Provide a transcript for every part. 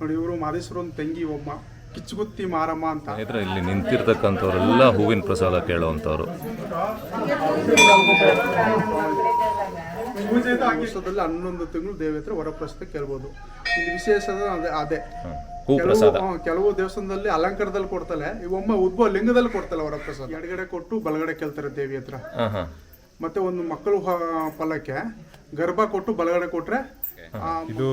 ನೋಡಿ ಇವರು ಮಾದೇಶ್ವರ ತಂಗಿ ಒಮ್ಮ ಕಿಚ್ಚುಗುತ್ತಿ ಮಾರಮ್ಮ ಅಂತ. ಇದ್ರೆ ಇಲ್ಲಿ ನಿಂತಿರ್ತಕ್ಕಂಥವ್ರೆಲ್ಲ ಹೂವಿನ ಪ್ರಸಾದ ಕೇಳುವಂಥವ್ರು. ವರ್ಷದಲ್ಲಿ ಹನ್ನೊಂದು ತಿಂಗಳು ದೇವೇತ್ರ ಹತ್ರ ವರಪ್ರಸಾದ ಕೇಳ್ಬೋದು. ಇಲ್ಲಿ ವಿಶೇಷ ಅದೇ ಅದೇ. ಕೆಲವು ದೇವಸ್ಥಾನದಲ್ಲಿ ಅಲಂಕಾರದಲ್ಲಿ ಕೊಡ್ತಾಳೆ ಇವೊಮ್ಮ ಉದ್ಭವ ಲಿಂಗದಲ್ಲಿ ಕೊಡ್ತಲ್ಲ ವರಪ್ರಸಾದ. ಎಡಗಡೆ ಕೊಟ್ಟು ಬಲಗಡೆ ಕೇಳ್ತಾರೆ ದೇವಿ ಹತ್ರ. ಮತ್ತೆ ಒಂದು ಮಕ್ಕಳು ಫಲಕ್ಕೆ ಗರ್ಭ ಕೊಟ್ಟು ಬಲಗಡೆ ಕೊಟ್ರೆ ಇದು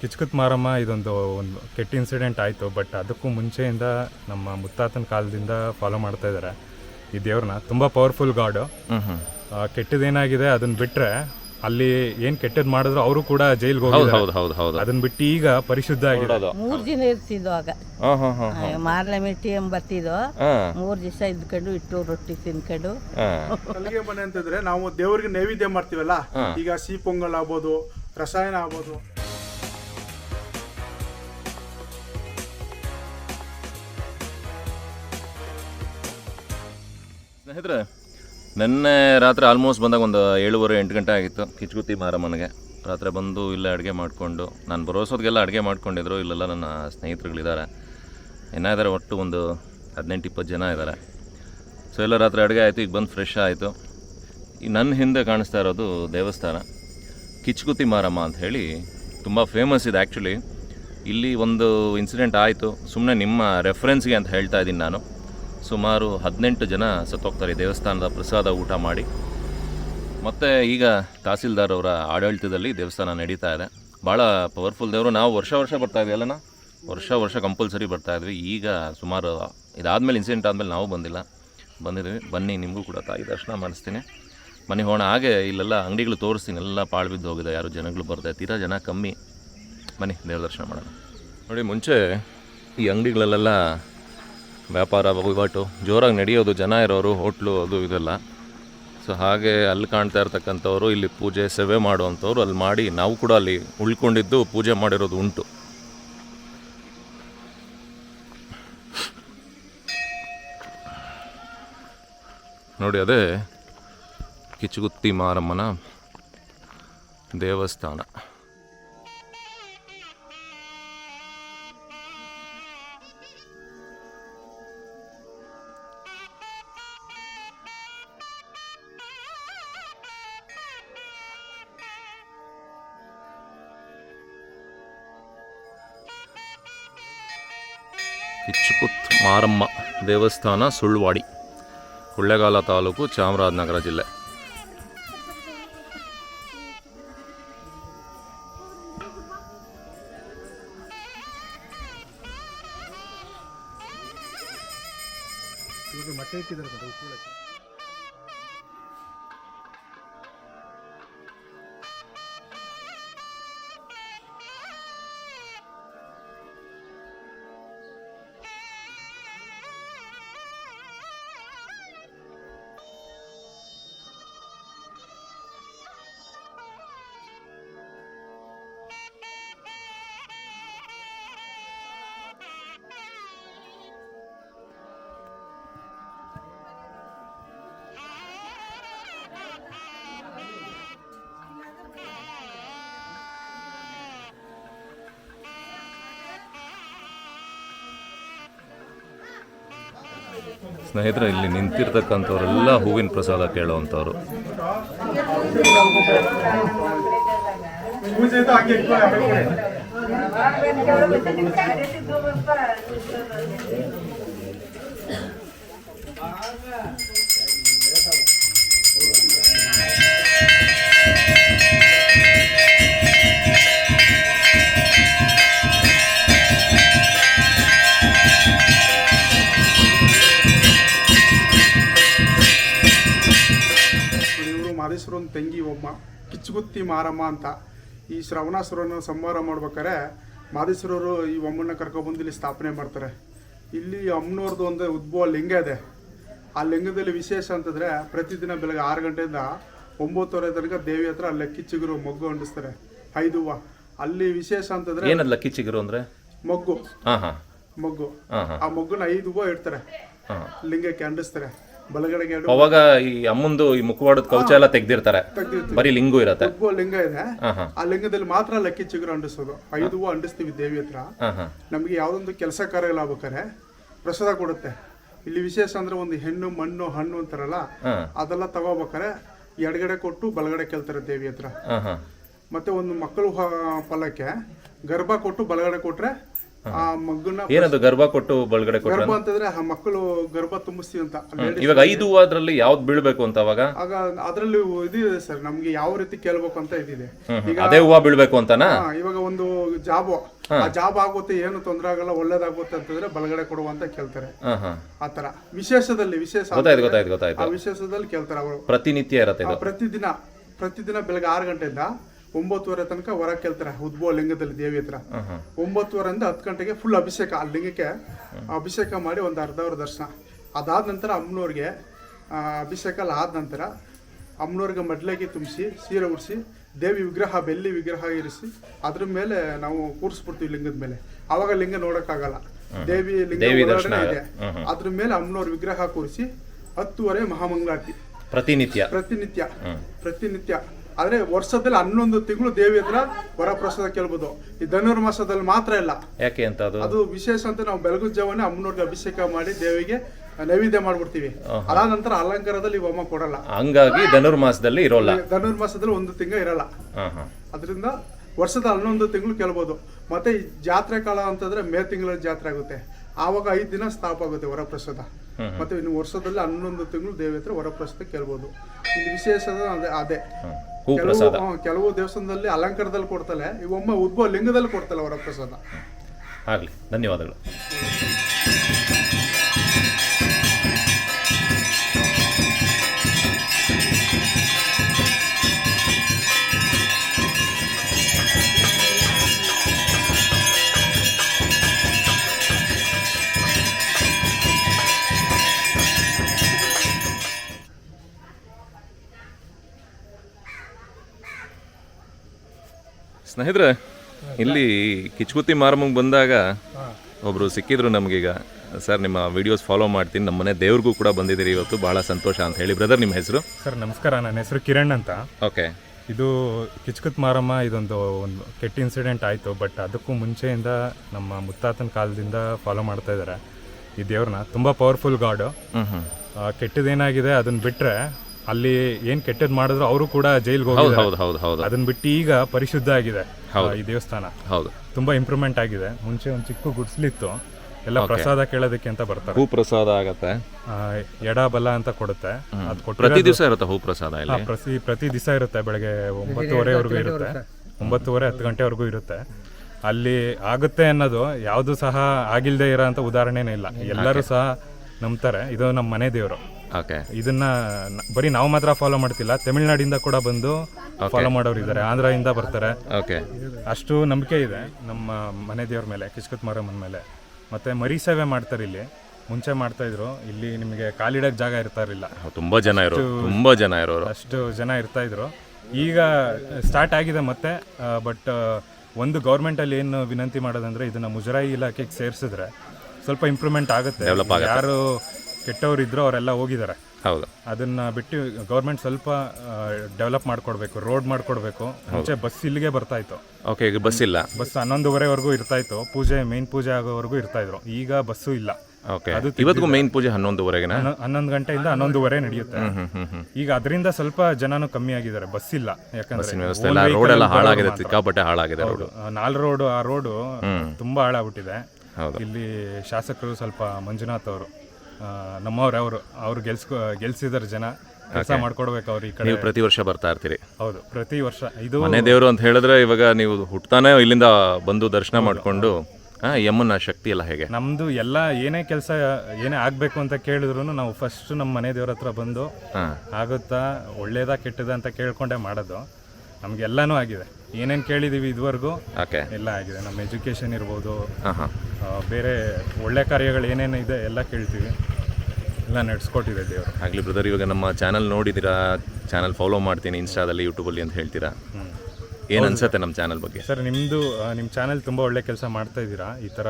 ಕಿಚ್ಕತ್ ಮಾರಮ್ಮ ಇದೊಂದು ಒಂದು ಕೆಟ್ಟ ಇನ್ಸಿಡೆಂಟ್ ಆಯಿತು ಬಟ್ ಅದಕ್ಕೂ ಮುಂಚೆಯಿಂದ ನಮ್ಮ ಮುತ್ತಾತನ ಕಾಲದಿಂದ ಫಾಲೋ ಮಾಡ್ತಾ ಇದ್ದಾರೆ ಈ ದೇವ್ರನ್ನ. ತುಂಬ ಪವರ್ಫುಲ್ ಗಾಡು ಕೆಟ್ಟದೇನಾಗಿದೆ ಅದನ್ನ ಬಿಟ್ಟರೆ ಅಲ್ಲಿ ಏನ್ ಕೆಟ್ಟದ್ ಮಾಡಿದ್ರು ಅವರು ಕೂಡ ಜೈಲ್ಗೆ ಹೌದು ಹೌದು ಹೌದು ಹೌದು. ಅದನ್ನ ಬಿಟ್ಟು ಈಗ ಪರಿಶುದ್ಧ ಆಗಿದೆ. ಮೂರು ದಿನ ಇರ್ತಿದ್ವು ಆಗ. ಹಾ ಹಾಂ ಹಾಂ ಮಾರ್ಲೆ ಮೆಟ್ಟಿ ಎಂಬತ್ತಿದ್ವು ಮೂರ್ ಮೂರು ದಿವಸ ಇದ್ಕೊಂಡು ಇಟ್ಟು ರೊಟ್ಟಿ ತಿನ್ಕೊಂಡು. ಹಾ. ಕಲ್ಲಿಗೆ ಮನೆ ಅಂತಂದ್ರೆ ನಾವು ದೇವರಿಗೆ ನೈವೇದ್ಯ ಮಾಡ್ತೀವಲ್ಲ? ಈಗ ಸಿಹಿ ಪೊಂಗಲ್ ಆಗ್ಬೋದು ರಸಾಯನ ಆಗ್ಬೋದು. ಸ್ನೇಹಿತರೆ ನಿನ್ನೆ ರಾತ್ರಿ ಆಲ್ಮೋಸ್ಟ್ ಬಂದಾಗ ಒಂದು ಏಳುವರೆ, ಎಂಟು ಗಂಟೆ ಆಗಿತ್ತು. ಕಿಚ್ಗುತ್ತಿ ಮಾರಮ್ಮನಿಗೆ. ರಾತ್ರಿ ಬಂದು ಇಲ್ಲೇ ಅಡುಗೆ ಮಾಡಿಕೊಂಡು, ನಾನು ಬರೋಸೋದ್ಗೆಲ್ಲ ಅಡುಗೆ ಮಾಡ್ಕೊಂಡಿದ್ರು, ಇಲ್ಲೆಲ್ಲ ನನ್ನ ಸ್ನೇಹಿತರುಗಳಿದ್ದಾರೆ. ಏನಾದರೆ ಒಟ್ಟು ಒಂದು ಹದಿನೆಂಟು, ಇಪ್ಪತ್ತು ಜನ ಇದ್ದಾರೆ. ಸೊ ಎಲ್ಲ ರಾತ್ರಿ ಅಡುಗೆ ಆಯಿತು, ಈಗ ಬಂದು ಫ್ರೆಶ್ ಆಯಿತು. ಈ ನನ್ನ ಹಿಂದೆ ಕಾಣಿಸ್ತಾ ಇರೋದು ದೇವಸ್ಥಾನ. ಕಿಚ್ಕುತಿ ಮಾರಮ್ಮ ಅಂತ ಹೇಳಿ ತುಂಬ ಫೇಮಸ್ ಇದೆ ಆ್ಯಕ್ಚುಲಿ ಇಲ್ಲಿ ಒಂದು ಇನ್ಸಿಡೆಂಟ್ ಆಯಿತು. ಸುಮ್ಮನೆ ನಿಮ್ಮ ರೆಫರೆನ್ಸ್ಗೆ ಅಂತ ಹೇಳ್ತಾ ಇದ್ದೀನಿ ನಾನು. ಸುಮಾರು ಹದಿನೆಂಟು ಜನ ಸತ್ತೋಗ್ತಾರೆ. ದೇವಸ್ಥಾನದ ಪ್ರಸಾದ ಊಟ ಮಾಡಿ. ಮತ್ತು ಈಗ ತಹಸೀಲ್ದಾರ್ ಅವರ ಆಡಳಿತದಲ್ಲಿ ದೇವಸ್ಥಾನ ನಡೀತಾ ಇದೆ. ಭಾಳ ಪವರ್ಫುಲ್ ದೇವರು. ನಾವು ವರ್ಷ ವರ್ಷ ಬರ್ತಾ ಇದ್ವಿ ಅಲ್ಲನ ವರ್ಷ ವರ್ಷ ಕಂಪಲ್ಸರಿ ಬರ್ತಾ ಇದ್ವಿ. ಈಗ ಸುಮಾರು ಇದಾದಮೇಲೆ ಇನ್ಸಿಡೆಂಟ್ ಆದಮೇಲೆ ನಾವು ಬಂದಿಲ್ಲ. ಬಂದಿದ್ದೀವಿ. ಬನ್ನಿ, ನಿಮಗೂ ಕೂಡ ತಾಯಿ ದರ್ಶನ ಮಾಡಿಸ್ತೀನಿ. ಮನೆ ಹೋಣ. ಹಾಗೆ ಇಲ್ಲೆಲ್ಲ ಅಂಗಡಿಗಳು ತೋರಿಸ್ತೀನಿ. ಎಲ್ಲ ಪಾಳು ಬಿದ್ದು ಹೋಗಿದೆ. ಯಾರು ಜನಗಳು ಬರ್ತಾ ತೀರಾ ಜನ ಕಮ್ಮಿ. ಬನ್ನಿ, ದೇವ್ರ ದರ್ಶನ ಮಾಡೋಣ. ನೋಡಿ, ಮುಂಚೆ ಈ ಅಂಗಡಿಗಳಲ್ಲೆಲ್ಲ ವ್ಯಾಪಾರ ವಹಿವಾಟು ಜೋರಾಗಿ ನಡೆಯೋದು ಜನ ಇರೋರು, ಹೋಟ್ಲು ಅದು ಇದೆಲ್ಲ. ಸೊ ಹಾಗೆ ಅಲ್ಲಿ ಕಾಣ್ತಾ ಇರ್ತಕ್ಕಂಥವ್ರು, ಇಲ್ಲಿ ಪೂಜೆ, ಸೇವೆ ಮಾಡುವಂಥವ್ರು ಅಲ್ಲಿ ಮಾಡಿ ನಾವು ಕೂಡ ಅಲ್ಲಿ ಉಳ್ಕೊಂಡಿದ್ದು ಪೂಜೆ ಮಾಡಿರೋದು ಉಂಟು. ನೋಡಿ ಅದೇ ಕಿಚ್ಚುಗುತ್ತಿ ಮಾರಮ್ಮನ ದೇವಸ್ಥಾನ. ಕಿಚ್ಚುಕುತ್ ಮಾರಮ್ಮ ದೇವಸ್ಥಾನ ಸುಳ್ವಾಡಿ ಕೊಳ್ಳೇಗಾಲ ತಾಲೂಕು ಚಾಮರಾಜನಗರ ಜಿಲ್ಲೆ ಮೊಟ್ಟೆ ಸ್ನೇಹಿತರೆ ಇಲ್ಲಿ ನಿಂತಿರ್ತಕ್ಕಂಥವರೆಲ್ಲ ಹೂವಿನ ಪ್ರಸಾದ ಕೇಳುವಂಥವ್ರು. ಮಾದೇಶ್ವರನ ತಂಗಿ ಒಮ್ಮ ಕಿಚ್ಚುಗುತ್ತಿ ಮಾರಮ್ಮ ಅಂತ. ಈ ಶ್ರವಣಾಸುರನ ಸಂಹಾರ ಮಾಡ್ಬೇಕಾರೆ ಮಾದೇಶ್ವರರು ಈ ಒಮ್ಮನ್ನ ಕರ್ಕೊಬಂದು ಇಲ್ಲಿ ಸ್ಥಾಪನೆ ಮಾಡ್ತಾರೆ. ಇಲ್ಲಿ ಅಮ್ಮನವ್ರದ್ದು ಒಂದು ಉದ್ಭವ ಲಿಂಗ ಇದೆ. ಆ ಲಿಂಗದಲ್ಲಿ ವಿಶೇಷ ಅಂತಂದ್ರೆ ಪ್ರತಿದಿನ ಬೆಳಗ್ಗೆ ಆರು ಗಂಟೆಯಿಂದ ಒಂಬತ್ತುವರೆ ತನಕ ದೇವಿ ಹತ್ರ ಲಕ್ಕಿ ಚಿಗುರು ಮೊಗ್ಗು ಅಂಡಿಸ್ತಾರೆ ಐದು ಹೂವ ಅಲ್ಲಿ ವಿಶೇಷ ಅಂತಂದ್ರೆ ಏನಲ್ಲ ಚಿಗುರು ಅಂದ್ರೆ? ಮೊಗ್ಗು. ಹಾಂ ಹಾಂ. ಮೊಗ್ಗು. ಆ ಮೊಗ್ಗುನ ಐದು ಹೂವ ಇಡ್ತಾರೆ ಲಿಂಗಕ್ಕೆ ಅಂಡಿಸ್ತಾರೆ ಬಲಗಡೆಗೆ ಎರಡು ಅವಾಗ ಈ ಅಮ್ಮಂದು ಈ ಮುಖವಾಡದ ಕವಚ ಎಲ್ಲ ತೆಗ್ದಿರ್ತಾರೆ. ತೆಗ್ದಿರ್ತೀವಿ. ಬರೀ ಲಿಂಗು ಇರತ್ತೆ. ಒಬ್ಬ ಲಿಂಗ ಇದೆ. ಹಾ ಹಾ. ಆ ಲಿಂಗದಲ್ಲಿ ಮಾತ್ರ ಲಕ್ಕಿ ಚಿಗುರು ಅಂಡಿಸೋದು. ಐದು ಹೂವು ಅಂಡಿಸ್ತೀವಿ ದೇವಿ ಹತ್ರ. ಹಾ ಯಾವ್ದೊಂದು ನಮಗೆ ಯಾವುದೊಂದು ಕೆಲಸ ಕಾರ್ಯಗಳಾಗ್ಬೇಕಾರೆ ಪ್ರಸಾದ ಕೊಡುತ್ತೆ. ಇಲ್ಲಿ ವಿಶೇಷ ಅಂದ್ರೆ ಒಂದು ಹೆಣ್ಣು ಮಣ್ಣು ಹಣ್ಣು ಅಂತಾರಲ್ಲ ಹಾ. ಅದೆಲ್ಲ ತಗೋಬೇಕಾರೆ ಎಡಗಡೆ ಕೊಟ್ಟು ಬಲಗಡೆ ಕೇಳ್ತಾರೆ ದೇವಿ ಹತ್ರ. ಹಾ ಹಾ. ಮತ್ತೆ ಒಂದು ಮಕ್ಕಳು ಹ- ಫಲಕ್ಕೆ ಗರ್ಭ ಕೊಟ್ಟು ಬಲಗಡೆ ಕೊಟ್ರೆ ಆ ಮಗುನ ಏನದು ಗರ್ಭ ಕೊಟ್ಟು ಬಳಗಡೆ ಕೊಟ್ಟು ಗರ್ಭ ಅಂತಂದ್ರೆ ಆ ಮಕ್ಕಳು ಗರ್ಭ ತುಂಬಿಸ್ತೀವಿ ಅಂತ. ladies- ಇವಾಗ ಐದು ಅದ್ರಲ್ಲಿ ಯಾವ್ದು ಬೀಳ್ಬೇಕು ಅಂತ ಅವಾಗ? ಆಗ ಅದ್ರಲ್ಲಿ ಇದಿದೆ ಸರ್ ನಮ್ಗೆ ಯಾವ ರೀತಿ ಕೇಳ್ಬೇಕು ಅಂತ ಇದಿದೆ. ಹ್ಮ್, ಹ್ಮ್. ಅದೇ ಹೂವ ಬೀಳ್ಬೇಕು ಅಂತನಾ? ಹಾ, ಇವಾಗ ಒಂದು ಜಾಬ್. ಆ ಜಾಬ್ ಆಗುತ್ತೆ ಏನು ತೊಂದರೆ ಆಗಲ್ಲ ಒಳ್ಳೇದಾಗುತ್ತೆ ಅಂತಂದ್ರೆ ಬಲಗಡೆ ಕೊಡುವ ಅಂತ ಕೇಳ್ತಾರೆ. ಹಾ ಹಾ. ಆತರ ವಿಶೇಷದಲ್ಲಿ ವಿಶೇಷ ಗೊತ್ತಾಯ್ತು ಗೊತ್ತಾಯ್ತು ಗೊತ್ತಾಯ್ತು. ವಿಶೇಷದಲ್ಲಿ ಕೇಳ್ತಾರೆ ಅವರು. ಪ್ರತಿನಿತ್ಯ ಇರತ್ತೆ ಇದು? ಪ್ರತಿದಿನ ಪ್ರತಿದಿನ ಬೆಳಗ್ಗೆ ಆರು ಗಂಟೆಯಿಂದ ಒಂಬತ್ತುವರೆ ತನಕ ಹೊರ ಕೇಳ್ತಾರೆ ಉದ್ಭವ ಲಿಂಗದಲ್ಲಿ ದೇವಿ ಹತ್ರ. ಒಂಬತ್ತುವರೆಯಿಂದ ಹತ್ತು ಗಂಟೆಗೆ ಫುಲ್ ಅಭಿಷೇಕ ಆ ಲಿಂಗಕ್ಕೆ ಅಭಿಷೇಕ ಮಾಡಿ ಒಂದು ಅರ್ಧ ಅವರ ದರ್ಶನ. ಅದಾದ ನಂತರ ಅಮ್ಮನವ್ರಿಗೆ ಅಭಿಷೇಕ ಆದ ನಂತರ ಅಮ್ಮನವ್ರಿಗೆ ಮಡ್ಲಾಗಿ ತುಂಬಿಸಿ ಸೀರೆ ಉಡಿಸಿ ದೇವಿ ವಿಗ್ರಹ ಬೆಳ್ಳಿ ವಿಗ್ರಹ ಇರಿಸಿ ಅದ್ರ ಮೇಲೆ ನಾವು ಕೂರಿಸ್ಬಿಡ್ತೀವಿ ಲಿಂಗದ ಮೇಲೆ. ಆವಾಗ ಲಿಂಗ ನೋಡೋಕ್ಕಾಗಲ್ಲ. ದೇವಿ ಲಿಂಗ ಇದೆ. ಅದ್ರ ಮೇಲೆ ಅಮ್ಮನವ್ರ ವಿಗ್ರಹ ಕೂರಿಸಿ ಹತ್ತುವರೆ ಮಹಾಮಂಗಳಾರತಿ. ಪ್ರತಿನಿತ್ಯ. ಪ್ರತಿನಿತ್ಯ. ಪ್ರತಿನಿತ್ಯ. ಆದ್ರೆ ವರ್ಷದಲ್ಲಿ ಹನ್ನೊಂದು ತಿಂಗಳು ದೇವಿ ಹತ್ರ ವರಪ್ರಸಾದ ಕೇಳ್ಬೋದು. ಈ ಧನುರ್ಮಾಸದಲ್ಲಿ ಮಾತ್ರ ಇಲ್ಲ. ಯಾಕೆ ಅಂತ ಅದು? ಅದು ವಿಶೇಷ ಅಂತ ನಾವು ಬೆಳಗು ಜಾವನೆ ಅಮ್ಮನವ್ರಿಗೆ ಅಭಿಷೇಕ ಮಾಡಿ ದೇವಿಗೆ ನೈವೇದ್ಯ ಮಾಡ್ಬಿಡ್ತೀವಿ. ಅದಾದ ನಂತರ ಅಲಂಕಾರದಲ್ಲಿ ಹೋಮ ಕೊಡಲ್ಲ. ಹಂಗಾಗಿ ಧನುರ್ಮಾಸದಲ್ಲಿ ಇರೋಲ್ಲ. ಧನುರ್ಮಾಸದಲ್ಲಿ ಒಂದು ತಿಂಗಳು ಇರಲ್ಲ. ಅದರಿಂದ ವರ್ಷದ ಹನ್ನೊಂದು ತಿಂಗಳು ಕೇಳ್ಬೋದು. ಮತ್ತೆ ಈ ಜಾತ್ರೆ ಕಾಲ ಅಂತಂದ್ರೆ ಮೇ ತಿಂಗಳಲ್ಲಿ ಜಾತ್ರೆ ಆಗುತ್ತೆ. ಆವಾಗ ಐದು ದಿನ ಸ್ಥಾಪ ಆಗುತ್ತೆ ವರಪ್ರಸಾದ. ಮತ್ತೆ ಇನ್ನು ವರ್ಷದಲ್ಲಿ ಹನ್ನೊಂದು ತಿಂಗಳು ದೇವಿ ಹತ್ರ ವರಪ್ರಸಾದ ಕೇಳ್ಬೋದು. ಇದು ವಿಶೇಷ ಅದೇ. ಹೂ ಕೆಲವು ಪ್ರಸಾದ ಕೆಲವು ದೇವಸ್ಥಾನದಲ್ಲಿ ಅಲಂಕಾರದಲ್ಲಿ ಕೊಡ್ತಲೆ ಒಮ್ಮೆ ಉದ್ಭವ ಲಿಂಗದಲ್ಲಿ ಕೊಡ್ತಲ್ಲ ವರಪ್ರಸಾದ ಆಗ್ಲಿ ಧನ್ಯವಾದಗಳು. ಸ್ನೇಹಿತರೆ ಇಲ್ಲಿ ಕಿಚ್ಕುತಿ ಮಾರಮ್ಮಗೆ ಬಂದಾಗ ಒಬ್ಬರು ಸಿಕ್ಕಿದ್ರು ನಮಗೀಗ. ಸರ್ ನಿಮ್ಮ ವಿಡಿಯೋಸ್ ಫಾಲೋ ಮಾಡ್ತೀನಿ. ನಮ್ಮ ಮನೆ ದೇವ್ರಿಗೂ ಕೂಡ ಬಂದಿದ್ದೀರಿ ಇವತ್ತು. ಬಹಳ ಸಂತೋಷ ಅಂತ ಹೇಳಿ. ಬ್ರದರ್ ನಿಮ್ಮ ಹೆಸರು? ಸರ್ ನಮಸ್ಕಾರ. ನನ್ನ ಹೆಸರು ಕಿರಣ್ ಅಂತ. ಓಕೆ. ಇದು ಕಿಚ್ಕುತ್ ಮಾರಮ್ಮ ಇದೊಂದು ಒಂದು ಕೆಟ್ಟ ಇನ್ಸಿಡೆಂಟ್ ಆಯಿತು. ಬಟ್ ಅದಕ್ಕೂ ಮುಂಚೆಯಿಂದ ನಮ್ಮ ಮುತ್ತಾತನ ಕಾಲದಿಂದ ಫಾಲೋ ಮಾಡ್ತಾ ಇದ್ದಾರೆ. ಈ ದೇವ್ರನ್ನ. ತುಂಬ ಪವರ್ಫುಲ್ ಗಾಡು ಕೆಟ್ಟದೇನಾಗಿದೆ ಅದನ್ನು ಬಿಟ್ಟರೆ ಅಲ್ಲಿ ಏನ್ ಕೆಟ್ಟದ್ ಮಾಡಿದ್ರು ಅವರು ಕೂಡ ಜೈಲ್ಗೆ ಹೌದು ಹೋಗಿದ್ದಾರೆ. ಹೌದು ಹೌದು ಹೌದು ಅದನ್ನ ಬಿಟ್ಟು ಈಗ ಪರಿಶುದ್ಧ ಆಗಿದೆ ಆ, ಈ ದೇವಸ್ಥಾನ. ಹೌದು. ತುಂಬಾ ಇಂಪ್ರೂವ್ಮೆಂಟ್ ಆಗಿದೆ. ಮುಂಚೆ ಒಂದು ಚಿಕ್ಕ ಗುಡ್ಸ್ಲಿತ್ತು. ಎಲ್ಲ ಪ್ರಸಾದ ಕೇಳೋದಕ್ಕೆ ಅಂತ ಬರ್ತಾರೆ. ಹೂ ಪ್ರಸಾದ ಆಗತ್ತೆ. ಆ, ಎಡ ಬಲ ಅಂತ ಕೊಡುತ್ತೆ. ಅದು ಕೊಟ್ಟು ಪ್ರತಿ ದಿವಸ ಇರುತ್ತೆ ಹೂ ಪ್ರಸಾದ ಇಲ್ಲಿ? ಪ್ರತಿ ಪ್ರತಿ ದಿವಸ ಇರುತ್ತೆ. ಬೆಳಗ್ಗೆ ಒಂಬತ್ತುವರೆವರೆಗೂ ಇರುತ್ತೆ. ಒಂಬತ್ತುವರೆ ಹತ್ತು ಗಂಟೆವರೆಗೂ ಇರುತ್ತೆ. ಅಲ್ಲಿ ಆಗುತ್ತೆ ಅನ್ನೋದು ಯಾವುದು ಸಹ ಆಗಿಲ್ದೇ ಇರೋ ಅಂತ ಉದಾಹರಣೆನೇ ಇಲ್ಲ. ಎಲ್ಲರೂ ಸಹ ನಂಬ್ತಾರೆ. ಇದು ನಮ್ಮ ಮನೆ ದೇವರು. ಓಕೆ ಇದನ್ನ ನ- ಬರೀ ನಾವು ಮಾತ್ರ ಫಾಲೋ ಮಾಡ್ತಿಲ್ಲ ತಮಿಳ್ನಾಡಿಂದ ಕೂಡ ಬಂದು ಫಾಲೋ ಮಾಡೋರು ಇದ್ದಾರೆ ಆಂಧ್ರದಿಂದ ಬರ್ತಾರೆ. ಓಕೆ ಅಷ್ಟು ನಂಬಿಕೆ ಇದೆ ನಮ್ಮ ಮನೆ ದೇವ್ರ ಮೇಲೆ ಕಿಶ್ಕತ್ ಮಾರಮ್ಮನ ಮೇಲೆ. ಮತ್ತೆ ಮರಿ ಸೇವೆ ಮಾಡ್ತಾರೆ ಇಲ್ಲಿ ಮುಂಚೆ ಮಾಡ್ತಾ ಇದ್ರು ಇಲ್ಲಿ ನಿಮಗೆ ಕಾಲಿಡಕ್ಕೆ ಜಾಗ ಇರ್ತಾ ಇರಲಿಲ್ಲ ತುಂಬಾ ಜನ ಇರೋರು ತುಂಬಾ ಜನ ಇರೋರು. ಅಷ್ಟು ಜನ ಇರ್ತಾ ಇದ್ರು. ಈಗ ಸ್ಟಾರ್ಟ್ ಆಗಿದೆ ಮತ್ತೆ ಬಟ್ ಒಂದು ಗೌರ್ಮೆಂಟಲ್ಲಿ ಏನು ವಿನಂತಿ ಮಾಡೋದಂದ್ರೆ ಇದನ್ನ ಮುಜರಾಯಿ ಇಲಾಖೆಗೆ ಸೇರಿಸಿದ್ರೆ ಸ್ವಲ್ಪ ಇಂಪ್ರೂವ್ಮೆಂಟ್ ಆಗುತ್ತೆ. ಯಾರು ಕೆಟ್ಟವ್ರು ಇದ್ರು ಅವರೆಲ್ಲ ಹೋಗಿದ್ದಾರೆ. ಹೌದು. ಅದನ್ನ ಬಿಟ್ಟು ಗೌರ್ಮೆಂಟ್ ಸ್ವಲ್ಪ ಡೆವಲಪ್ ಮಾಡ್ಕೊಡ್ಬೇಕು ರೋಡ್ ಮಾಡ್ಕೊಡ್ಬೇಕು. ಮುಂಚೆ ಬಸ್ ಇಲ್ಲಿಗೆ ಬರ್ತಾ ಇತ್ತು ಓಕೆ ಈಗ ಬಸ್ ಇಲ್ಲ. ಬಸ್ ಹನ್ನೊಂದುವರೆವರೆಗೂ ಇರ್ತಾ ಇತ್ತು ಪೂಜೆ ಮೇನ್ ಪೂಜೆ ಆಗೋವರೆಗೂ ಇರ್ತಾ ಇದ್ರು ಈಗ ಬಸ್ಸು ಇಲ್ಲ. ಓಕೆ ಇವತ್ತಿಗೂ ಮೇನ್ ಪೂಜೆ ಹನ್ನೊಂದುವರೆಗೆ ಹನ್ನೊ- ಹನ್ನೊಂದು ಗಂಟೆಯಿಂದ ಹನ್ನೊಂದುವರೆ ನಡೆಯುತ್ತೆ. ಈಗ ಅದರಿಂದ ಸ್ವಲ್ಪ ಜನನು ಕಮ್ಮಿ ಆಗಿದ್ದಾರೆ. ಬಸ್ ಇಲ್ಲ. ಯಾಕಂದ್ರೆ ರೋಡ್ ಎಲ್ಲ ಹಾಳಾಗಿದೆ ಸಿಕ್ಕಾಪಟ್ಟೆ ಹಾಳಾಗಿದೆ ರೋಡ್ ನಾಲ್ ರೋಡ್ ಆ ರೋಡು ತುಂಬಾ ಹಾಳಾಗ್ಬಿಟ್ಟಿದೆ. ಇಲ್ಲಿ ಶಾಸಕರು ಸ್ವಲ್ಪ ಮಂಜುನಾಥ್ ಅವರು. ನಮ್ಮವ್ರು ಅವರು ಅವ್ರು ಗೆಲ್ಸ್ಕೊ ಗೆಲ್ಸಿದಾರೆ ಜನ. ಕೆಲಸ ಮಾಡ್ಕೊಡ್ಬೇಕು ಅವ್ರು ಈ ಕಡೆ. ನೀವು ಪ್ರತಿ ವರ್ಷ ಬರ್ತಾ ಇರ್ತೀರಿ. ಹೌದು ಪ್ರತಿ ವರ್ಷ. ಇದು ಮನೆ ದೇವರು ಅಂತ ಹೇಳಿದ್ರೆ ಇವಾಗ ನೀವು ಹುಟ್ತಾನೆ ಇಲ್ಲಿಂದ ಬಂದು ದರ್ಶನ ಮಾಡಿಕೊಂಡು ಯಮ್ಮನ ಶಕ್ತಿ ಎಲ್ಲ ಹೇಗೆ? ನಮ್ದು ಎಲ್ಲ ಏನೇ ಕೆಲಸ ಏನೇ ಆಗ್ಬೇಕು ಅಂತ ಕೇಳಿದ್ರು ನಾವು ಫಸ್ಟ್ ನಮ್ಮ ಮನೆ ದೇವ್ರ ಹತ್ರ ಬಂದು ಆಗುತ್ತಾ ಒಳ್ಳೇದಾ ಕೆಟ್ಟದ ಅಂತ ಕೇಳ್ಕೊಂಡೆ ಮಾಡೋದು. ನಮ್ಗೆಲ್ಲಾನು ಆಗಿದೆ. ಏನೇನು ಕೇಳಿದೀವಿ ಇದುವರೆಗೂ ಓಕೆ ಎಲ್ಲ ಆಗಿದೆ. ನಮ್ಮ ಎಜುಕೇಷನ್ ಇರ್ಬೋದು ಹಾಂ ಹಾಂ ಆ, ಬೇರೆ ಒಳ್ಳೆ ಕಾರ್ಯಗಳು ಏನೇನು ಇದೆ ಎಲ್ಲ ಕೇಳ್ತೀವಿ. ಎಲ್ಲ ನಡೆಸ್ಕೊಟ್ಟಿದೆ ದೇವರು. ಆಗಲಿ ಬ್ರದರ್ ಇವಾಗ ನಮ್ಮ ಚಾನಲ್ ನೋಡಿದ್ದೀರಾ ಚಾನಲ್ ಫಾಲೋ ಮಾಡ್ತೀನಿ ಇನ್ಸ್ಟಾದಲ್ಲಿ ಯೂಟ್ಯೂಬಲ್ಲಿ ಅಂತ ಹೇಳ್ತೀರಾ? ಏನು ಅನ್ಸುತ್ತೆ ನಮ್ಮ ಚಾನಲ್ ಬಗ್ಗೆ? ಸರ್ ನಿಮ್ಮದು ನಿಮ್ಮ ಚಾನೆಲ್ ತುಂಬ ಒಳ್ಳೆ ಕೆಲಸ ಮಾಡ್ತಾ ಇದ್ದೀರಾ? ಈ ಥರ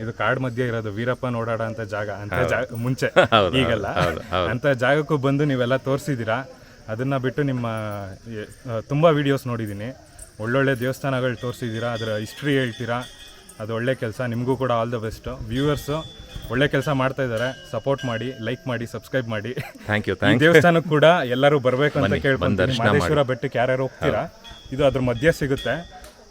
ಇದು ಕಾಡ್ ಮಧ್ಯೆ ಇರೋದು ವೀರಪ್ಪ ಓಡಾಡ ಅಂತ ಜಾಗ ಅಂತ ಮುಂಚೆ ಹೌದು, ಈಗಲ್ಲ. ಹೌದು. ಅಂತ ಜಾಗಕ್ಕೂ ಬಂದು ನೀವೆಲ್ಲ ತೋರಿಸಿದ್ದೀರಾ? ಅದನ್ನ ಬಿಟ್ಟು ನಿಮ್ಮ ಎ- ಆ, ತುಂಬಾ ವಿಡಿಯೋಸ್ ನೋಡಿದ್ದೀನಿ. ಒಳ್ಳೊಳ್ಳೆ ದೇವಸ್ಥಾನಗಳು ತೋರಿಸಿದ್ದೀರಾ ಅದರ ಹಿಸ್ಟ್ರಿ ಹೇಳ್ತೀರಾ? ಅದು ಒಳ್ಳೆ ಕೆಲಸ ನಿಮಗೂ ಕೂಡ ಆಲ್ ದ ಬೆಸ್ಟ್ ವ್ಯೂವರ್ಸು ಒಳ್ಳೆ ಕೆಲಸ ಮಾಡ್ತಾ ಇದ್ದಾರೆ ಸಪೋರ್ಟ್ ಮಾಡಿ ಲೈಕ್ ಮಾಡಿ ಸಬ್ಸ್ಕ್ರೈಬ್ ಮಾಡಿ. ಥ್ಯಾಂಕ್ ಯು ಥ್ಯಾಂಕ್ ದೇವಸ್ಥಾನಕ್ಕೆ ಕೂಡ ಎಲ್ಲರೂ ಬರಬೇಕು ಅಂತ ದರ್ಶನ ಮಹದೇಶ್ವರ ಬೆಟ್ಟಕ್ಕೆ ಯಾರ್ಯಾರು ಹೋಗ್ತೀರಾ ಇದು ಅದ್ರ ಮಧ್ಯೆ ಸಿಗುತ್ತೆ.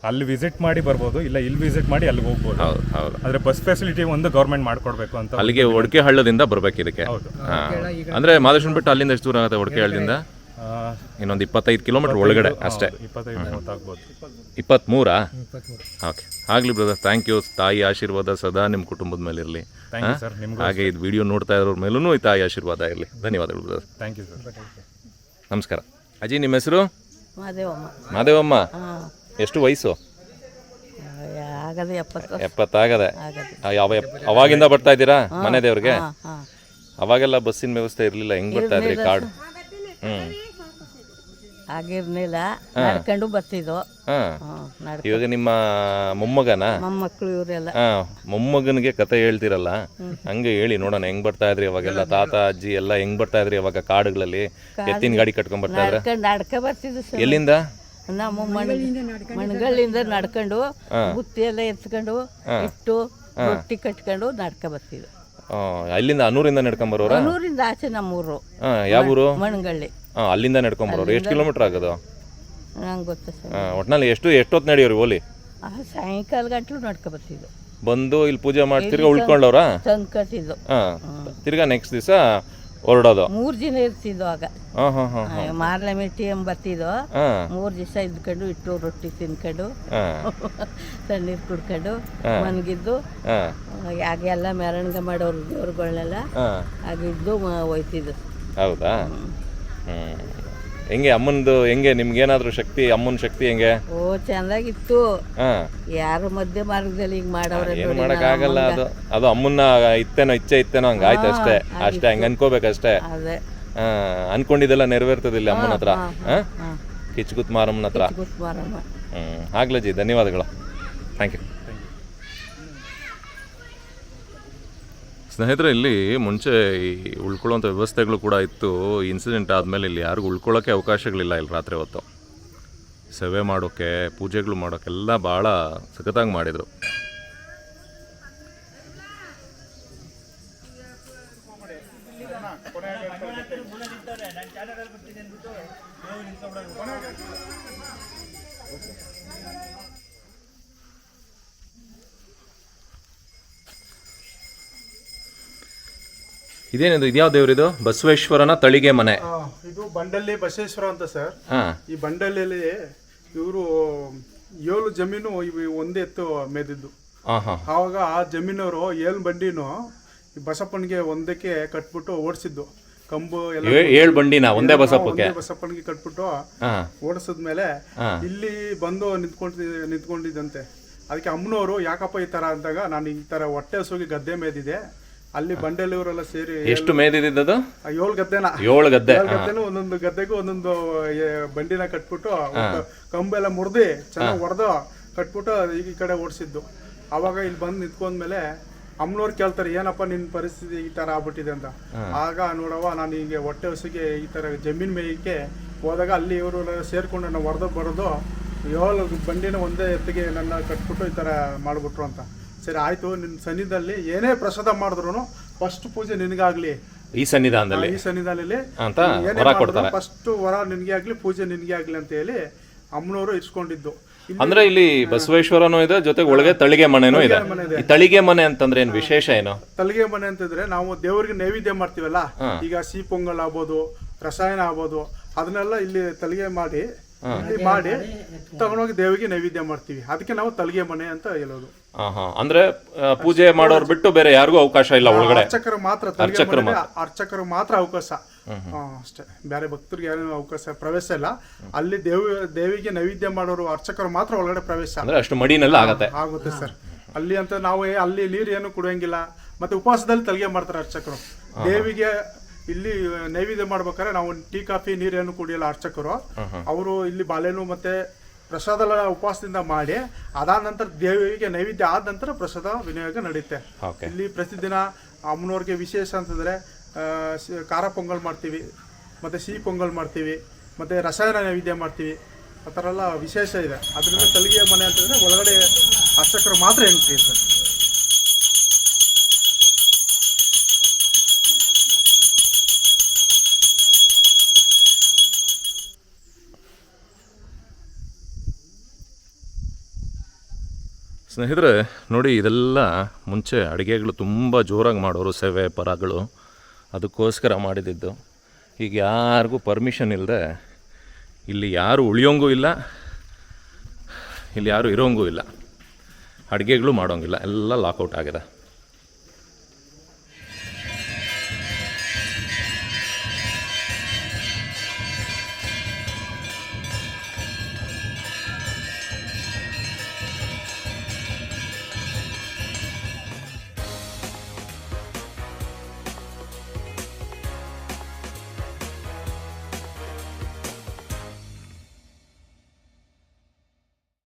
ಅಲ್ಲಿ ವಿಸಿಟ್ ಮಾಡಿ ಬರ್ಬೋದು ಇಲ್ಲ ಇಲ್ಲಿ ವಿಸಿಟ್ ಮಾಡಿ ಅಲ್ಲಿ ಹೋಗ್ಬೋದು. ಹೌದು ಹೌದು. ಆದ್ರೆ ಬಸ್ ಫೆಸಿಲಿಟಿ ಒಂದು ಗೌರ್ಮೆಂಟ್ ಮಾಡ್ಕೊಡ್ಬೇಕು ಅಂತ ಅಲ್ಲಿಗೆ ಒಡಕೆ ಹಳ್ಳದಿಂದ ಬರ್ಬೇಕು ಇದಕ್ಕೆ ಹೌದು. ಅಂದ್ರೆ ಮಾದೇಶ್ವರನ ಬಿಟ್ಟು ಅಲ್ಲಿಂದ ಎಷ್ಟು ದೂರ ಆಗುತ್ತೆ ಒಡಕೆ ಹಳ್ಳದಿಂದ? ಇನ್ನೊಂದು ಇಪ್ಪತ್ತೈದು ಕಿಲೋಮೀಟರ್ ಒಳಗಡೆ ಅಷ್ಟೇ. ಇಪ್ಪತ್ತ್ಮೂರಾ? ಓಕೆ. ಆಗಲಿ ಬ್ರದರ್ ಥ್ಯಾಂಕ್ ಯು ತಾಯಿ ಆಶೀರ್ವಾದ ಸದಾ ನಿಮ್ಮ ಕುಟುಂಬದ ಮೇಲೆ ಇರಲಿ. ಥ್ಯಾಂಕ್ ಯು ಸರ್ ನಿಮ್ಗೂ ಹಾಗೆ ಇದು ವಿಡಿಯೋ ನೋಡ್ತಾ ಇರೋರ ಮೇಲೂ ಈ ತಾಯಿ ಆಶೀರ್ವಾದ ಇರಲಿ. ಧನ್ಯವಾದಗಳು ಬ್ರದರ್ ಥ್ಯಾಂಕ್ ಯು ಸರ್ ನಮಸ್ಕಾರ. ಅಜಿ ನಿಮ್ಮ ಹೆಸರು? ಮಾದೇವಮ್ಮ. ಎಷ್ಟು ವಯಸ್ಸು? ಎಪ್ಪತ್ತಾಗದ. ಯಾವ ಅವಾಗಿಂದ ಬರ್ತಾ ಇದ್ದೀರಾ ಮನೆ ದೇವ್ರಿಗೆ? ಹಾಂ ಹಾಂ. ಅವಾಗೆಲ್ಲ ಬಸ್ಸಿನ ವ್ಯವಸ್ಥೆ ಇರಲಿಲ್ಲ ಹೆಂಗ್ ಬರ್ತಾ ಇದ್ರಿ ಕಾರ್ಡ್ ಆಗಿರ್ಲಿಲ್ಲ ನಡ್ಕೊಂಡು ಬರ್ತಿದ್ವು. ಇವಾಗ ನಿಮ್ಮ ಮೊಮ್ಮಗನ? ಮೊಮ್ಮಕ್ಕಳು ಇವರೆಲ್ಲ. ಮೊಮ್ಮಗನಿಗೆ ಕತೆ ಹೇಳ್ತಿರಲ್ಲ? ಹಂಗೆ ಹೇಳಿ ನೋಡೋಣ ಹೆಂಗ್ ಬರ್ತಾ ಇದ್ರಿ ಅವಾಗೆಲ್ಲ ತಾತ ಅಜ್ಜಿ ಎಲ್ಲ ಹೆಂಗ್ ಬರ್ತಾ ಇದ್ರಿ ಅವಾಗ ಕಾಡುಗಳಲ್ಲಿ? ಎತ್ತಿನ ಗಾಡಿ ಕಟ್ಕೊಂಡ್ ಬರ್ತಾ ಇದ್ರ? ನಡ್ಕೊಂಡು ನಡ್ಕ ಬರ್ತಿದ್ವು ಸರ್. ಎಲ್ಲಿಂದ? ನಮ್ಮ ಮಣ್ ಮಣ್ಗಳಿಂದ ನಡ್ಕೊಂಡು ಬುತ್ತಿ ಎಲ್ಲ ಎತ್ಕೊಂಡು ಇಟ್ಟು ರೊಟ್ಟಿ ಕಟ್ಕೊಂಡು ನಡ್ಕ ಬರ್ತಿದ್ವು. ಆ, ಅಲ್ಲಿಂದ ಅನೂರಿಂದ ನಡ್ಕೊಂಬರೋರ ಬರೋರಾ? ನೂರಿಂದ ಆಚೆ ನಮ್ಮೂರು. ಹಾ ಯಾವ ಊರು? ಮಣಗಳ್ಳಿ. ಹಾ ಅಲ್ಲಿಂದ ನಡ್ಕೊಂಬರೋರು ಎಷ್ಟು ಕಿಲೋಮೀಟರ್ ಆಗೋದು? ನಂಗೆ ಗೊತ್ತ ಸರ್? ಹಾ ಒಟ್ನಲ್ಲಿ ಎಷ್ಟು ಎಷ್ಟೊತ್ತು ನಡೆಯೋರಿ ಓಲಿ? ಆ ಸಾಯಂಕಾಲ ಗಂಟಲು ನಡ್ಕೊ ಬರ್ತಿದ್ದು ಬಂದು ಇಲ್ಲಿ ಪೂಜೆ ಮಾಡಿ ತಿರ್ಗಾ ಉಳ್ಕೊಂಡವ್ರ? ತಂದು ಕಟ್ಟಿದ್ದು ಹಾ ತಿರ್ಗಾ ನೆಕ್ಸ್ಟ್ ದಿವಸ ಹೊರಡೋದು. ಮೂರು ದಿನ ಇರ್ತಿದ್ವು ಆಗ. ಹಾ ಹಾ ಹಾ ಮಾರ್ಲೆ ಮೆಟ್ಟಿ ಎಂಬ ಬರ್ತಿದ್ವು. ಹಾ. ಮೂರು ದಿವಸ ಇದ್ಕೊಂಡು ಇಟ್ಟು ರೊಟ್ಟಿ ತಿನ್ಕೊಂಡು ತಣ್ಣೀರು ಕುಡ್ಕೊಂಡು ಮನ್ಗಿದ್ದು. ಆಗ ಎಲ್ಲ ಮೆರವಣಿಗೆ ಮಾಡೋರು ದೇವ್ರುಗಳನ್ನೆಲ್ಲ ಆಗಿದ್ದು ಹೋಯ್ತಿದ್ದು ಹೌದಾ? ಹ್ಮ್. ಹೆಂಗೆ ಅಮ್ಮನದು ಹೆಂಗೆ ನಿಮ್ಗೇನಾದ್ರೂ ಶಕ್ತಿ ಅಮ್ಮನ ಶಕ್ತಿ ಹೆಂಗೆ? ಓ ಚೆನ್ನಾಗಿತ್ತು ಹಾ. ಯಾರು ಮಧ್ಯ ಮಾರ್ಗದಲ್ಲಿ ಈಗ ಮಾಡವ್ರೆ ಏನು ನೋಡಿ ಮಾಡಕ್ ಆಗಲ್ಲ ಅದು. ಅದು ಅಮ್ಮನ್ನ ಇತ್ತೇನೋ ಇಚ್ಛೆ ಇತ್ತೇನೋ ಹಂಗ ಆಯ್ತು ಅಷ್ಟೇ. ಅಷ್ಟೇ ಹಂಗ ಅನ್ಕೋಬೇಕಷ್ಟೇ ಅದೇ. ಹಾ ಅನ್ಕೊಂಡಿದ್ದೆಲ್ಲ ನೆರವೇರ್ತದಿಲ್ಲ ಅಮ್ಮನ ಹತ್ರ. ಹಾ ಕಿಚ್ಗುತ್ ಮಾರಮ್ಮನ ಹತ್ರ. ಹ್ಞೂ ಮಾರಮ್ಮ. ಆಗ್ಲಜಿ ಧನ್ಯವಾದಗಳು. ಥ್ಯಾಂಕ್ ಯು ಸ್ನೇಹಿತರೆ ಇಲ್ಲಿ ಮುಂಚೆ ಈ ಉಳ್ಕೊಳ್ಳೋಂಥ ವ್ಯವಸ್ಥೆಗಳು ಕೂಡ ಇತ್ತು. ಇನ್ಸಿಡೆಂಟ್ ಆದಮೇಲೆ ಇಲ್ಲಿ ಯಾರಿಗೂ ಉಳ್ಕೊಳ್ಳೋಕ್ಕೆ ಅವಕಾಶಗಳಿಲ್ಲ ಇಲ್ಲಿ ರಾತ್ರಿ ಹೊತ್ತು. ಸೇವೆ ಮಾಡೋಕ್ಕೆ ಪೂಜೆಗಳು ಮಾಡೋಕ್ಕೆಲ್ಲ ಭಾಳ ಸಖತ್ತಾಗಿ ಮಾಡಿದರು. ಇದೇನಿದು? ಇದ್ಯಾವ ದೇವ್ರಿದು ಬಸವೇಶ್ವರನ ತಳಿಗೆ ಮನೆ. ಆ, ಇದು ಬಂಡಲ್ಲಿ ಬಸವೇಶ್ವರ ಅಂತ ಸರ್. ಹಾಂ. ಈ ಬಂಡಲ್ಲಿ ಇವರು ಏಳು ಜಮೀನು ಇವು ಒಂದೇ ಎತ್ತು ಮೇದಿದ್ದು. ಹಾಂ ಹಾಂ ಆವಾಗ ಆ ಜಮೀನವರು ಏಳು ಬಂಡಿನೂ ಈ ಬಸಪ್ಪನಿಗೆ ಒಂದಕ್ಕೆ ಕಟ್ಬಿಟ್ಟು ಓಡಿಸಿದ್ದು. ಕಂಬು ಎಲ್ಲ ಏಳು ಬಂಡಿನ? ಒಂದೇ ಬಸಪ್ಪಕ್ಕೆ? ಒಂದೇ ಬಸಪ್ಪನಿಗೆ ಕಟ್ಬಿಟ್ಟು ಹಾಂ. ಓಡಿಸಿದ್ಮೇಲೆ ಇಲ್ಲಿ ಬಂದು ನಿಂತ್ಕೊಂಡ್ ನಿಂತ್ಕೊಂಡಿದ್ದಂತೆ. ಅದಕ್ಕೆ ಅಮ್ಮನವರು ಯಾಕಪ್ಪ ಈ ತರ ಅಂದಾಗ ನಾನು ಈ ತರ ಹೊಟ್ಟೆ ಹಸುವಿಗೆ ಗದ್ದೆ ಮೇದಿದೆ. ಅಲ್ಲಿ ಬಂಡೆಲಿಯವರೆಲ್ಲ ಸೇರಿ ಎಷ್ಟು ಮೇದಿದ್ದದು ಏಳು ಗದ್ದೆನ? ಏಳು ಗದ್ದೆ. ಗದ್ದೆನ ಒಂದೊಂದು ಗದ್ದೆಗೂ ಒಂದೊಂದು ಬಂಡಿನ ಕಟ್ಬಿಟ್ಟು ಕಂಬೆಲ್ಲ ಮುರಿದು ಚೆನ್ನಾಗಿ ಹೊಡೆದು ಕಟ್ಬಿಟ್ಟು ಈಗ ಈ ಕಡೆ ಓಡಿಸಿದ್ದು. ಅವಾಗ ಇಲ್ಲಿ ಬಂದು ನಿಂತ್ಕೊಂಡ್ಮೇಲೆ ಅಮ್ಮನವ್ರು ಕೇಳ್ತಾರೆ ಏನಪ್ಪ ನಿನ್ನ ಪರಿಸ್ಥಿತಿ ಈ ತರ ಆಗ್ಬಿಟ್ಟಿದೆ ಅಂತ? ಆಗ ನೋಡವ್ವ ನಾನು ಹೀಗೆ ಹೊಟ್ಟೆ ಹಸಿಗೆ ಈ ತರ ಜಮೀನ್ ಮೇಯಕ್ಕೆ ಹೋದಾಗ ಅಲ್ಲಿ ಇವರು ಸೇರಿಕೊಂಡು ನಾನು ಹೊಡೆದು ಬರೋದು ಏಳು ಬಂಡಿನ ಒಂದೇ ಎತ್ತಿಗೆ ನನ್ನ ಕಟ್ಬಿಟ್ಟು ಈ ತರ ಮಾಡ್ಬಿಟ್ರು ಅಂತ. ಸರಿ ಆಯ್ತು ನಿನ್ನ ಸನ್ನಿಧಾನಲ್ಲಿ ಏನೇ ಪ್ರಸಾದ ಮಾಡಿದ್ರು ಫಸ್ಟ್ ಪೂಜೆ ನಿನಗಾಗ್ಲಿ. ಈ ಸನ್ನಿಧಾನದಲ್ಲಿ? ಈ ಸನ್ನಿಧಾನದಲ್ಲಿ ಅಂತ ವರ ಕೊಡ್ತಾರೆ. ಫಸ್ಟ್ ವರ ನಿನಗೆ ಆಗ್ಲಿ ಪೂಜೆ ನಿನಗೆ ಆಗ್ಲಿ ಅಂತ ಹೇಳಿ ಅಮ್ಮನವರು ಇಸ್ಕೊಂಡಿದ್ದು. ಅಂದ್ರೆ ಇಲ್ಲಿ ಬಸವೇಶ್ವರನೂ ಇದೆ ಜೊತೆಗೆ ಒಳಗೆ ತಳಿಗೆ ಮನೆನೂ ಇದೆ. ಈ ತಳಿಗೆ ಮನೆ ಅಂತಂದ್ರೆ ಏನ್ ವಿಶೇಷ ಏನು? ತಳಿಗೆ ಮನೆ ಅಂತಂದ್ರೆ ನಾವು ದೇವರಿಗೆ ನೈವೇದ್ಯ ಮಾಡ್ತೀವಲ್ಲ ಈಗ ಸಿಹಿ ಪೊಂಗಲ್ ಆಗ್ಬೋದು ರಸಾಯನ ಆಗ್ಬೋದು ಅದನ್ನೆಲ್ಲ ಇಲ್ಲಿ ತಳಿಗೆ ಮಾಡಿ ಮಾಡಿ ತಗೊಂಡೋಗಿ ದೇವರಿಗೆ ನೈವೇದ್ಯ ಮಾಡ್ತೀವಿ. ಅದಕ್ಕೆ ನಾವು ತಳಿಗೆ ಮನೆ ಅಂತ ಹೇಳೋದು. ಅಂದ್ರೆ ಪೂಜೆ ಮಾಡೋರು ಬಿಟ್ಟು ಬೇರೆ ಯಾರಿಗೂ ಅವಕಾಶ ಇಲ್ಲ ಒಳಗಡೆ. ಅರ್ಚಕರು ಮಾತ್ರ ಅರ್ಚಕರು ಅರ್ಚಕರು ಮಾತ್ರ ಅವಕಾಶ. ಅಷ್ಟೇ. ಬೇರೆ ಭಕ್ತರಿಗೆ ಯಾರು ಅವಕಾಶ ಪ್ರವೇಶ ಇಲ್ಲ. ಅಲ್ಲಿ ದೇವ ದೇವಿಗೆ ನೈವೇದ್ಯ ಮಾಡೋರು ಅರ್ಚಕರು ಮಾತ್ರ ಒಳಗಡೆ ಪ್ರವೇಶ. ಅಂದ್ರೆ ಅಷ್ಟು ಮಡಿನೆಲ್ಲ ಆಗತ್ತೆ. ಆಗುತ್ತೆ ಸರ್. ಅಲ್ಲಿ ಅಂತ ನಾವು ಅಲ್ಲಿ ನೀರು ಏನು ಕುಡಿಯಂಗಿಲ್ಲ. ಮತ್ತೆ ಉಪವಾಸದಲ್ಲಿ ತಲಿಗೆ ಮಾಡ್ತಾರೆ ಅರ್ಚಕರು. ದೇವಿಗೆ ಇಲ್ಲಿ ನೈವೇದ್ಯ ಮಾಡ್ಬೇಕಾದ್ರೆ ನಾವು ಟೀ ಕಾಫಿ ನೀರೇನು ಕುಡಿಯಲ್ಲ ಅರ್ಚಕರು. ಅವರು ಇಲ್ಲಿ ಬಾಳೆಹಣ್ಣು ಮತ್ತೆ ಪ್ರಸಾದ ಉಪವಾಸದಿಂದ ಮಾಡಿ ಅದಾದ ನಂತರ ದೇವಿಗೆ ನೈವೇದ್ಯ ಆದ ನಂತರ ಪ್ರಸಾದ ವಿನಿಯೋಗ ನಡೆಯುತ್ತೆ ಇಲ್ಲಿ ಪ್ರತಿದಿನ ಅಮ್ಮನವ್ರಿಗೆ ವಿಶೇಷ ಅಂತಂದರೆ ಖಾರ ಪೊಂಗಲ್ ಮಾಡ್ತೀವಿ ಮತ್ತು ಸಿಹಿ ಪೊಂಗಲ್ ಮಾಡ್ತೀವಿ ಮತ್ತು ರಸಾಯನ ನೈವೇದ್ಯ ಮಾಡ್ತೀವಿ. ಆ ಥರ ಎಲ್ಲ ವಿಶೇಷ ಇದೆ. ಅದರಿಂದ ತಲಿಗೆ ಮನೆ ಅಂತಂದರೆ ಒಳಗಡೆ ಅರ್ಚಕರು ಮಾತ್ರ ಎಂಟ್ರಿ ಸರ್ ಸ್ನೇಹಿತರೆ, ನೋಡಿ ಇದೆಲ್ಲ ಮುಂಚೆ ಅಡುಗೆಗಳು ತುಂಬ ಜೋರಾಗಿ ಮಾಡೋರು, ಸೇವೆ, ಪರಗಳು. ಅದಕ್ಕೋಸ್ಕರ ಮಾಡಿದ್ದು. ಈಗ ಯಾರಿಗೂ ಪರ್ಮಿಷನ್ ಇಲ್ಲದೆ ಇಲ್ಲಿ ಯಾರು ಉಳಿಯೋಂಗೂ ಇಲ್ಲ, ಇಲ್ಲಿ ಯಾರು ಇರೋಂಗೂ ಇಲ್ಲ. ಅಡುಗೆಗಳು ಮಾಡೋಂಗಿಲ್ಲ. ಎಲ್ಲ ಲಾಕೌಟ್ ಆಗಿದೆ.